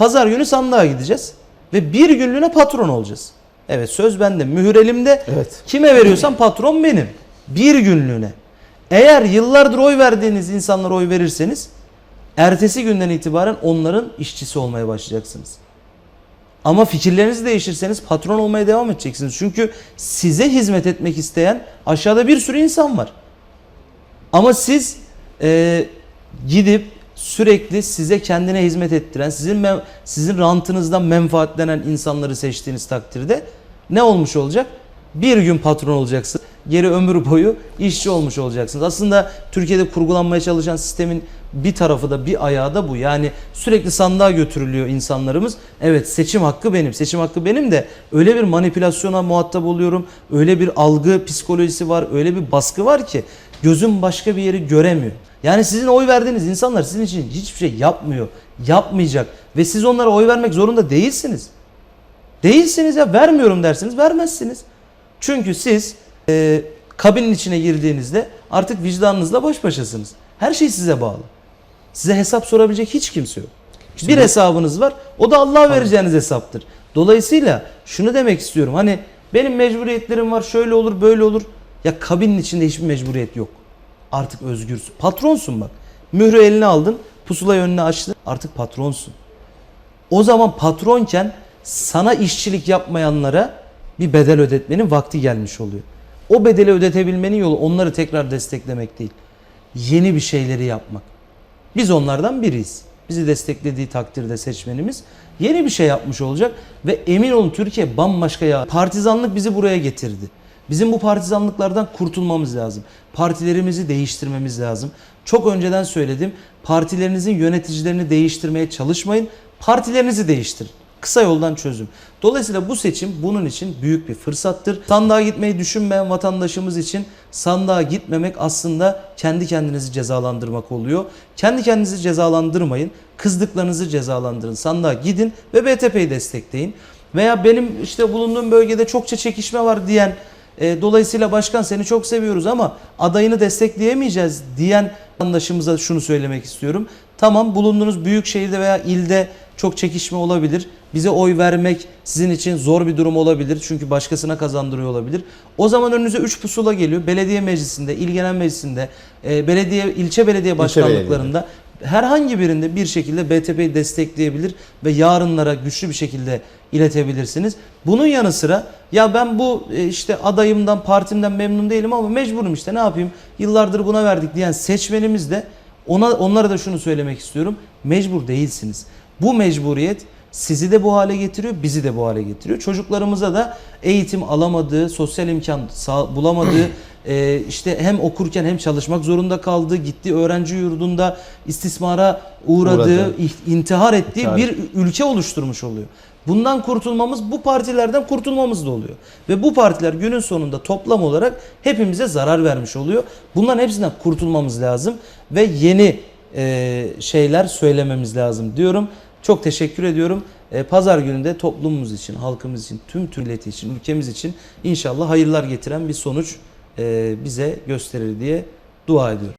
Pazar günü sandığa gideceğiz ve bir günlüğüne patron olacağız. Evet söz bende, mühür elimde. Evet. Kime veriyorsam patron benim. Bir günlüğüne. Eğer yıllardır oy verdiğiniz insanlara oy verirseniz ertesi günden itibaren onların işçisi olmaya başlayacaksınız. Ama fikirlerinizi değiştirseniz patron olmaya devam edeceksiniz. Çünkü size hizmet etmek isteyen aşağıda bir sürü insan var. Ama siz e, gidip sürekli size kendine hizmet ettiren, sizin sizin rantınızdan menfaatlenen insanları seçtiğiniz takdirde ne olmuş olacak? Bir gün patron olacaksın. Geri ömür boyu işçi olmuş olacaksınız. Aslında Türkiye'de kurgulanmaya çalışan sistemin bir tarafı da bir ayağı da bu. Yani sürekli sandığa götürülüyor insanlarımız. Evet seçim hakkı benim. Seçim hakkı benim de öyle bir manipülasyona muhatap oluyorum. Öyle bir algı psikolojisi var. Öyle bir baskı var ki gözüm başka bir yeri göremiyor. Yani sizin oy verdiğiniz insanlar sizin için hiçbir şey yapmıyor. Yapmayacak. Ve siz onlara oy vermek zorunda değilsiniz. Değilsiniz ya vermiyorum dersiniz vermezsiniz. Çünkü siz e, kabinin içine girdiğinizde artık vicdanınızla baş başasınız. Her şey size bağlı. Size hesap sorabilecek hiç kimse yok. bir hesabınız var. O da Allah'a vereceğiniz hesaptır. Dolayısıyla şunu demek istiyorum. Hani benim mecburiyetlerim var. Şöyle olur, böyle olur. Ya kabinin içinde hiçbir mecburiyet yok. Artık özgürsün. Patronsun bak. Mührü eline aldın, pusulayı önüne açtın. Artık patronsun. O zaman patronken sana işçilik yapmayanlara bir bedel ödetmenin vakti gelmiş oluyor. O bedeli ödetebilmenin yolu onları tekrar desteklemek değil. Yeni bir şeyleri yapmak. Biz onlardan biriyiz. Bizi desteklediği takdirde seçmenimiz yeni bir şey yapmış olacak ve emin olun Türkiye bambaşka ya. Partizanlık bizi buraya getirdi. Bizim bu partizanlıklardan kurtulmamız lazım. Partilerimizi değiştirmemiz lazım. Çok önceden söyledim. Partilerinizin yöneticilerini değiştirmeye çalışmayın. Partilerinizi değiştirin. Kısa yoldan çözüm. Dolayısıyla bu seçim bunun için büyük bir fırsattır. Sandığa gitmeyi düşünmeyen vatandaşımız için sandığa gitmemek aslında kendi kendinizi cezalandırmak oluyor. Kendi kendinizi cezalandırmayın. Kızdıklarınızı cezalandırın. Sandığa gidin ve BTP'yi destekleyin. Veya benim işte bulunduğum bölgede çokça çekişme var diyen e, dolayısıyla başkan seni çok seviyoruz ama adayını destekleyemeyeceğiz diyen vatandaşımıza şunu söylemek istiyorum. Tamam bulunduğunuz büyük şehirde veya ilde çok çekişme olabilir. Bize oy vermek sizin için zor bir durum olabilir. Çünkü başkasına kazandırıyor olabilir. O zaman önünüze 3 pusula geliyor. Belediye meclisinde, il genel meclisinde, e, belediye ilçe belediye başkanlıklarında herhangi birinde bir şekilde BTP'yi destekleyebilir ve yarınlara güçlü bir şekilde iletebilirsiniz. Bunun yanı sıra ya ben bu e, işte adayımdan, partimden memnun değilim ama mecburum işte ne yapayım? Yıllardır buna verdik diyen seçmenimiz de ona onlara da şunu söylemek istiyorum. Mecbur değilsiniz. Bu mecburiyet sizi de bu hale getiriyor, bizi de bu hale getiriyor. Çocuklarımıza da eğitim alamadığı, sosyal imkan bulamadığı, e, işte hem okurken hem çalışmak zorunda kaldığı, gittiği öğrenci yurdunda istismara uğradığı, Uğradı. ih- intihar ettiği İntihar bir ülke oluşturmuş oluyor. Bundan kurtulmamız bu partilerden kurtulmamız da oluyor. Ve bu partiler günün sonunda toplam olarak hepimize zarar vermiş oluyor. Bunların hepsinden kurtulmamız lazım ve yeni e, şeyler söylememiz lazım diyorum. Çok teşekkür ediyorum. E, Pazar gününde toplumumuz için, halkımız için, tüm milleti için, ülkemiz için inşallah hayırlar getiren bir sonuç e, bize gösterir diye dua ediyorum.